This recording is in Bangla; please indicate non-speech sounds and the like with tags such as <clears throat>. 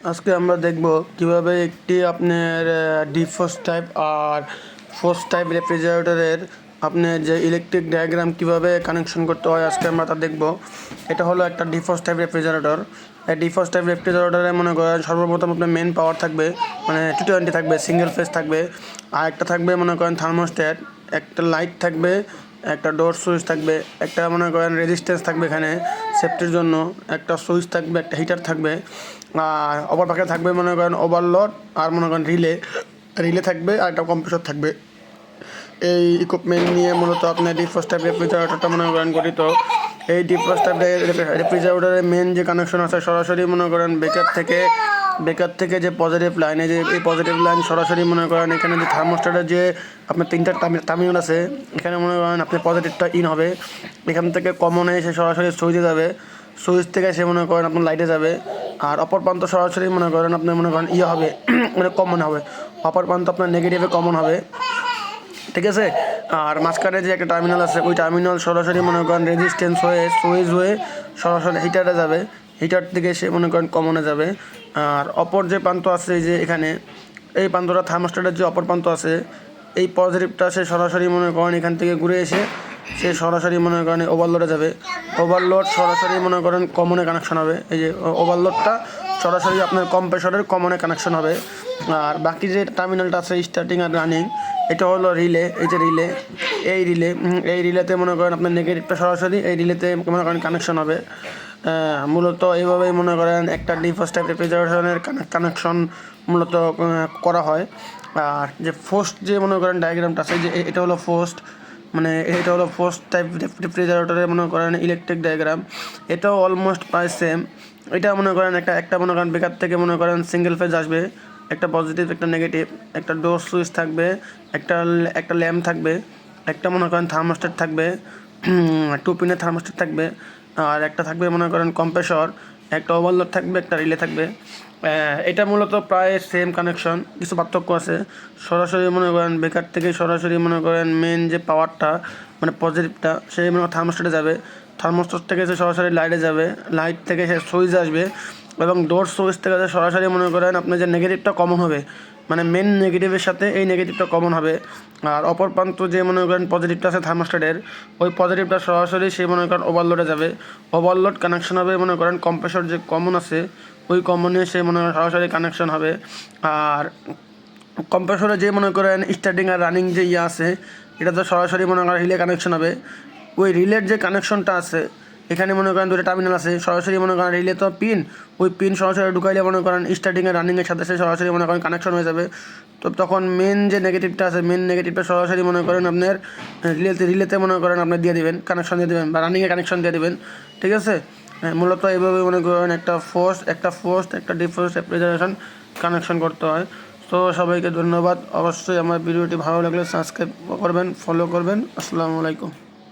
আজকে আমরা দেখব কীভাবে একটি আপনার ডিফোস টাইপ আর ফোর্স টাইপ রেফ্রিজারেটরের আপনার যে ইলেকট্রিক ডায়াগ্রাম কীভাবে কানেকশন করতে হয় আজকে আমরা তা দেখব। এটা হলো একটা ডিফোস টাইপ রেফ্রিজারেটর এই ডিফোস টাইপ রেফ্রিজারেটরে মনে করেন সর্বপ্রথম আপনার মেন পাওয়ার থাকবে মানে টু টোয়েন্টি থাকবে সিঙ্গেল ফেস থাকবে। আর একটা থাকবে মনে করেন থার্মোস্ট্যাট একটা লাইট থাকবে একটা ডোর সুইচ থাকবে, একটা মনে করেন রেজিস্ট্যান্স থাকবে এখানে সেফটির জন্য, একটা সুইচ থাকবে, একটা হিটার থাকবে, আর অপর পাশে থাকবে মনে করেন ওভারলোড আর মনে করেন রিলে রিলে থাকবে, আর একটা কম্প্রেসর থাকবে। এই ইকুইপমেন্ট নিয়ে মূলত আপনার ডিফোস টাইপ রেফ্রিজারেটরটা মনে করেন গঠিত। এই ডিফোস টাইপ রেফ্রিজারেটরের মেন যে কানেকশন আছে, সরাসরি মনে করেন বেকার থেকে বেকার থেকে যে পজিটিভ লাইনে যে এই পজিটিভ লাইন সরাসরি মনে করেন, এখানে যে থার্মোস্টারের যে আপনার তিনটা টার্মিনাল আছে, এখানে মনে করেন আপনি পজিটিভটা ইন হবে। এখান থেকে কমনে এসে সরাসরি সুইচে যাবে। সুইচ থেকে সে মনে করেন আপনার লাইটে যাবে। আর অপর প্রান্ত সরাসরি মনে করেন আপনি মনে করেন ইয়ে হবে <clears throat> মানে কমন হবে। অপর প্রান্ত আপনার নেগেটিভে কমন হবে। ঠিক আছে? আর মাঝখানে যে একটা টার্মিনাল আছে, ওই টার্মিনাল সরাসরি মনে করেন রেজিস্ট্যান্স হয়ে সুইচ হয়ে সরাসরি হিটারে যাবে। হিটার থেকে সে মনে করেন কমনে যাবে। আর অপর যে প্রান্ত আছে এই যে এখানে, এই প্রান্তটা থার্মোস্টারের যে অপর প্রান্ত আছে, এই পজিটিভটা সে সরাসরি মনে করেন এখান থেকে ঘুরে এসে সে সরাসরি মনে করেন ওভারলোডে যাবে। ওভারলোড সরাসরি মনে করেন কমনে কানেকশন হবে। এই যে ওভারলোডটা সরাসরি আপনার কম্প্রেসরের কমনে কানেকশন হবে। আর বাকি যে টার্মিনালটা আছে স্টার্টিং আর রানিং এটা হলো রিলে, এই যে রিলে, এই রিলে এই রিলেতে মনে করেন আপনার নেগেটিভটা সরাসরি, এই রিলেতে মনে করেন কানেকশন হবে। মূলত এইভাবেই মনে করেন একটা ডিফোস টাইপ রেফ্রিজারেশনের কানেকশন মূলত করা হয়। আর যে ফোস্ট যে মনে করেন ডায়াগ্রামটা আছে, যে এটা হলো ফোস্ট মানে এটা হলো ফোস্ট টাইপ রেফ্রিজারেটরে মনে করেন ইলেকট্রিক ডায়াগ্রাম এটাও অলমোস্ট প্রায় সেম এটা মনে করেন একটা একটা মনে করেন বেকার থেকে মনে করেন সিঙ্গেল ফেজ আসবে। একটা পজিটিভ একটা নেগেটিভ একটা ডোর সুইচ থাকবে, একটা একটা ল্যাম্প থাকবে, একটা মনে করেন থার্মোস্টেট থাকবে টু পিনের থার্মোস্টেট থাকবে। আর একটা থাকবে, মনে করেন কম্প্রেসর একটা ওভারলোড থাকবে, একটা রিলে থাকবে। এটা মূলত প্রায় সেম কানেকশন কিছু পার্থক্য আছে। সরাসরি মনে করেন, বেকার থেকে সরাসরি মনে করেন মেন যে পাওয়ারটা মানে পজিটিভটা সেই মনে থার্মোস্টেটে যাবে। থার্মোস্টেট থেকে সে সরাসরি লাইটে যাবে। লাইট থেকে সে সুইচ আসবে। এবং ডোর সুইচ থেকে সরাসরি মনে করেন আপনার যে নেগেটিভটা কমন হবে মানে মেন নেগেটিভের সাথে এই নেগেটিভটা কমন হবে, আর অপর প্রান্ত যে মনে করেন পজিটিভটা আছে থার্মোস্টেটের ওই পজিটিভটা সরাসরি সে মনে করেন ওভারলোডে যাবে। ওভারলোড কানেকশন হবে মনে করেন কম্প্রেসর যে কমন আছে, ওই কমনে সে মনে করেন সরাসরি কানেকশন হবে। আর কম্প্রেসরে যে মনে করেন স্টার্টিং আর রানিং যে ইয়ে আছে এটা তো সরাসরি মনে করেন রিলে কানেকশন হবে। ওই রিলের যে কানেকশনটা আছে এখানে মনে করেন দুটো টার্মিনাল আছে, সরাসরি মনে করেন রিলে তো পিন ওই পিন সরাসরি ঢুকাইলে মনে করেন স্টার্টিংয়ে রানিংয়ের সাথে সে সরাসরি মনে করেন কানেকশন হয়ে যাবে। তো তখন মেন যে নেগেটিভটা আছে মেন নেগেটিভটা সরাসরি মনে করেন আপনার রিলেতে রিলেতে মনে করেন আপনার দিয়ে দিবেন কানেকশন দিয়ে দেবেন বা রানিংয়ে কানেকশন দিয়ে দেবেন, ঠিক আছে? মূলত এইভাবে মনে করেন একটা ফোর্স একটা ফোর্স একটা ডিফোর্স রেফ্রিজারেশন কানেকশন করতে হয়। তো সবাইকে ধন্যবাদ। অবশ্যই আমার ভিডিওটি ভালো লাগলে সাবস্ক্রাইব করবেন ফলো করবেন। আসসালামু আলাইকুম।